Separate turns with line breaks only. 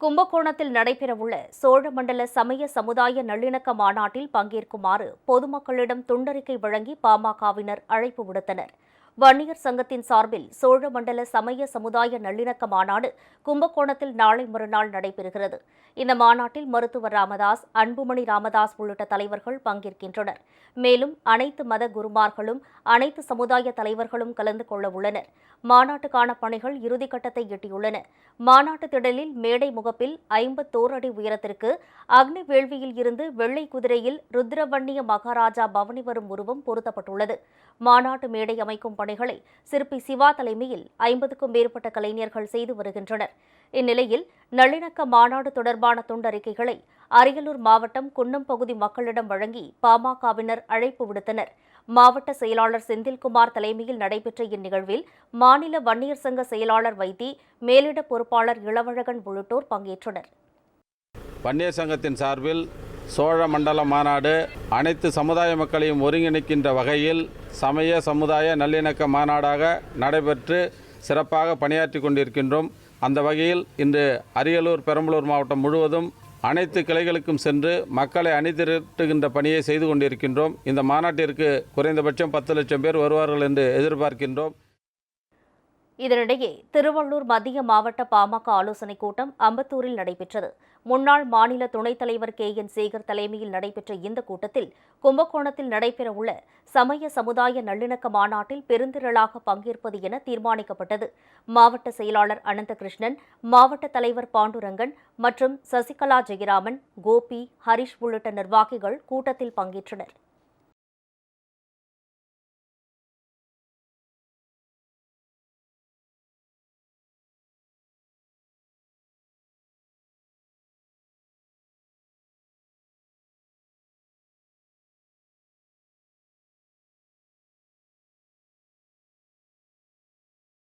கும்பகோணத்தில் நடைபெறவுள்ள சோழமண்டல சமய சமுதாய நல்லிணக்க மாநாட்டில் பங்கேற்குமாறு பொதுமக்களிடம் துண்டறிக்கை வழங்கி பாமகவினர் அழைப்பு விடுத்தனர். வன்னியர் சங்கத்தின் சார்பில் சோழமண்டல சமய சமுதாய நல்லிணக்க மாநாடு கும்பகோணத்தில் நாளை மறுநாள் நடைபெறுகிறது. இந்த மாநாட்டில் மருத்துவர் ராமதாஸ் அன்புமணி ராமதாஸ் உள்ளிட்ட தலைவர்கள் பங்கேற்கின்றனர். மேலும் அனைத்து மத குருமார்களும் அனைத்து சமுதாய தலைவர்களும் கலந்து கொள்ள உள்ளனர். மாநாட்டுக்கான பணிகள் இறுதிக்கட்டத்தை எட்டியுள்ளன. மாநாட்டு திடலில் மேடை முகப்பில் ஐம்பத்தோர் அடி உயரத்திற்கு அக்னி வேள்வியில் இருந்து வெள்ளை குதிரையில் ருத்ரவன்னிய மகாராஜா பவனி வரும் உருவம் பொருத்தப்பட்டுள்ளது. மாநாட்டு மேடை அமைக்கும் பணிகளை சிற்பி சிவா தலைமையில் ஐம்பதுக்கும் மேற்பட்ட கலைஞர்கள் செய்து வருகின்றனர். இந்நிலையில் நல்லிணக்க மாநாடு தொடர்பான தொண்டறிக்கைகளை அரியலூர் மாவட்டம் குன்னம் பகுதி மக்களிடம் வழங்கி பாமகவினர் அழைப்பு விடுத்தனர். மாவட்ட செயலாளர் செந்தில்குமார் தலைமையில் நடைபெற்ற இந்நிகழ்வில் மாநில வன்னியர் சங்க செயலாளர் வைத்தி மேலிட பொறுப்பாளர் இளவழகன் உள்ளிட்டோர் பங்கேற்றனர்.
வன்னியர் சங்கத்தின் சார்பில் சோழ மண்டல மாநாடு அனைத்து சமுதாய மக்களையும் ஒருங்கிணைக்கின்ற வகையில் சமய சமுதாய நல்லிணக்க மாநாடாக நடைபெற்று சிறப்பாக பணியாற்றி கொண்டிருக்கின்றோம். அந்த வகையில் இன்று அரியலூர் பெரம்பலூர் மாவட்டம் முழுவதும் அனைத்து கிளைகளுக்கும் சென்று மக்களை அணிதிரட்டுகின்ற பணியை செய்து கொண்டிருக்கின்றோம். இந்த மாநாட்டிற்கு குறைந்தபட்சம் பத்து லட்சம் பேர் வருவார்கள் என்று எதிர்பார்க்கின்றோம்.
இதனிடையே திருவள்ளூர் மத்திய மாவட்ட பாமக ஆலோசனைக் கூட்டம் அம்பத்தூரில் நடைபெற்றது. முன்னாள் மாநில துணைத் தலைவர் கே. என். சேகர் தலைமையில் நடைபெற்ற இந்த கூட்டத்தில் கும்பகோணத்தில் நடைபெறவுள்ள சமய சமுதாய நல்லிணக்க மாநாட்டில் பெருந்திரளாக பங்கேற்பது என தீர்மானிக்கப்பட்டது. மாவட்ட செயலாளர் அனந்தகிருஷ்ணன் மாவட்ட தலைவர் பாண்டுரங்கன் மற்றும் சசிகலா ஜெயராமன் கோபி ஹரிஷ் உள்ளிட்ட நிர்வாகிகள் கூட்டத்தில் பங்கேற்றனர்.